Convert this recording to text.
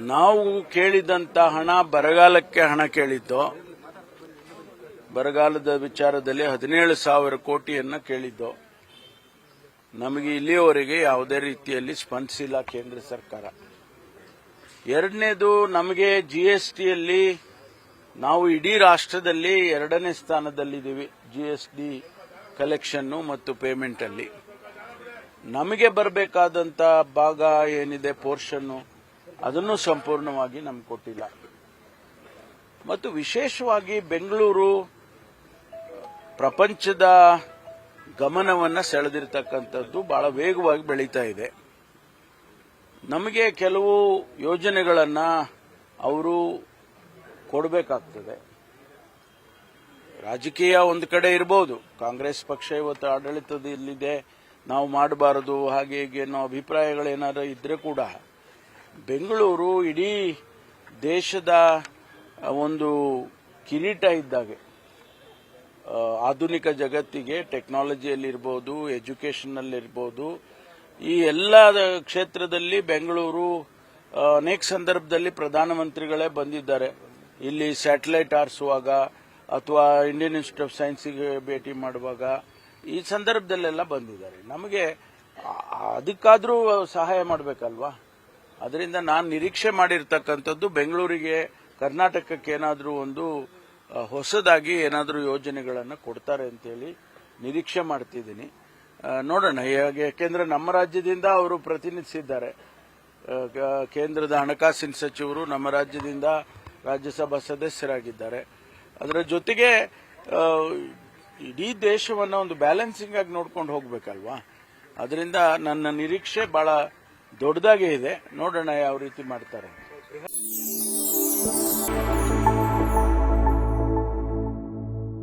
ನಾವು ಕೇಳಿದಂತ ಹಣ ಬರಗಾಲಕ್ಕೆ ಹಣ ಕೇಳಿದ್ದು. ಬರಗಾಲದ ವಿಚಾರದಲ್ಲಿ ಹದಿನೇಳು ಸಾವಿರ ಕೋಟಿಯನ್ನು ಕೇಳಿದ್ದು. ನಮಗೆ ಇಲ್ಲಿಯವರೆಗೆ ಯಾವುದೇ ರೀತಿಯಲ್ಲಿ ಸ್ಪಂದಿಸಿಲ್ಲ ಕೇಂದ್ರ ಸರ್ಕಾರ. ಎರಡನೇದು ನಮಗೆ ಜಿಎಸ್ಟಿಯಲ್ಲಿ ನಾವು ಇಡೀ ರಾಷ್ಟ್ರದಲ್ಲಿ ಎರಡನೇ ಸ್ಥಾನದಲ್ಲಿದ್ದೀವಿ ಜಿಎಸ್ಟಿ ಕಲೆಕ್ಷನ್ನು ಮತ್ತು ಪೇಮೆಂಟ್ ಅಲ್ಲಿ. ನಮಗೆ ಬರಬೇಕಾದಂತ ಭಾಗ ಏನಿದೆ ಪೋರ್ಷನ್ನು ಅದನ್ನು ಸಂಪೂರ್ಣವಾಗಿ ನಮ್ಗೆ ಕೊಟ್ಟಿಲ್ಲ. ಮತ್ತು ವಿಶೇಷವಾಗಿ ಬೆಂಗಳೂರು ಪ್ರಪಂಚದ ಗಮನವನ್ನ ಸೆಳೆದಿರ್ತಕ್ಕಂಥದ್ದು ಬಹಳ ವೇಗವಾಗಿ ಬೆಳೀತಾ ಇದೆ. ನಮಗೆ ಕೆಲವು ಯೋಜನೆಗಳನ್ನ ಅವರು ಕೊಡಬೇಕಾಗ್ತದೆ. ರಾಜಕೀಯ ಒಂದು ಕಡೆ ಇರಬಹುದು ಕಾಂಗ್ರೆಸ್ ಪಕ್ಷ ಇವತ್ತು ಆಡಳಿತದಲ್ಲಿದೆ. ನಾವು ಮಾಡಬಾರದು, ಹಾಗೆ ಹೀಗೆ ಅನ್ನೋ ಅಭಿಪ್ರಾಯಗಳೇನಾದ್ರು ಇದ್ರೆ ಕೂಡ ಬೆಂಗಳೂರು ಇಡೀ ದೇಶದ ಒಂದು ಕಿರೀಟ ಇದ್ದಾಗೆ. ಆಧುನಿಕ ಜಗತ್ತಿಗೆ ಟೆಕ್ನಾಲಜಿಯಲ್ಲಿರ್ಬೋದು ಎಜುಕೇಷನ್ನಲ್ಲಿರ್ಬೋದು ಈ ಎಲ್ಲ ಕ್ಷೇತ್ರದಲ್ಲಿ ಬೆಂಗಳೂರು ಅನೇಕ ಸಂದರ್ಭದಲ್ಲಿ ಪ್ರಧಾನಮಂತ್ರಿಗಳೇ ಬಂದಿದ್ದಾರೆ. ಇಲ್ಲಿ ಸ್ಯಾಟಲೈಟ್ ಆರಿಸುವಾಗ ಅಥವಾ ಇಂಡಿಯನ್ ಇನ್ಸ್ಟಿಟ್ಯೂಟ್ ಆಫ್ ಸೈನ್ಸಿಗೆ ಭೇಟಿ ಮಾಡುವಾಗ ಈ ಸಂದರ್ಭದಲ್ಲೆಲ್ಲ ಬಂದಿದ್ದಾರೆ. ನಮಗೆ ಅದಕ್ಕಾದ್ರೂ ಸಹಾಯ ಮಾಡಬೇಕಲ್ವಾ? ಅದರಿಂದ ನಾನು ನಿರೀಕ್ಷೆ ಮಾಡಿರ್ತಕ್ಕಂಥದ್ದು ಬೆಂಗಳೂರಿಗೆ, ಕರ್ನಾಟಕಕ್ಕೆ ಏನಾದರೂ ಒಂದು ಹೊಸದಾಗಿ ಏನಾದರೂ ಯೋಜನೆಗಳನ್ನು ಕೊಡ್ತಾರೆ ಅಂತೇಳಿ ನಿರೀಕ್ಷೆ ಮಾಡ್ತಿದ್ದೀನಿ. ನೋಡೋಣ ಯಾಕೆಂದ್ರೆ ನಮ್ಮ ರಾಜ್ಯದಿಂದ ಅವರು ಪ್ರತಿನಿಧಿಸಿದ್ದಾರೆ. ಕೇಂದ್ರದ ಹಣಕಾಸಿನ ಸಚಿವರು ನಮ್ಮ ರಾಜ್ಯದಿಂದ ರಾಜ್ಯಸಭಾ ಸದಸ್ಯರಾಗಿದ್ದಾರೆ. ಅದರ ಜೊತೆಗೆ ಇಡೀ ದೇಶವನ್ನು ಒಂದು ಬ್ಯಾಲೆನ್ಸಿಂಗ್ ಆಗಿ ನೋಡ್ಕೊಂಡು ಹೋಗ್ಬೇಕಲ್ವಾ? ಅದರಿಂದ ನನ್ನ ನಿರೀಕ್ಷೆ ಬಹಳ ದೊಡ್ಡದಾಗೇ ಇದೆ. ನೋಡೋಣ ಯಾವ ರೀತಿ ಮಾಡ್ತಾರೆ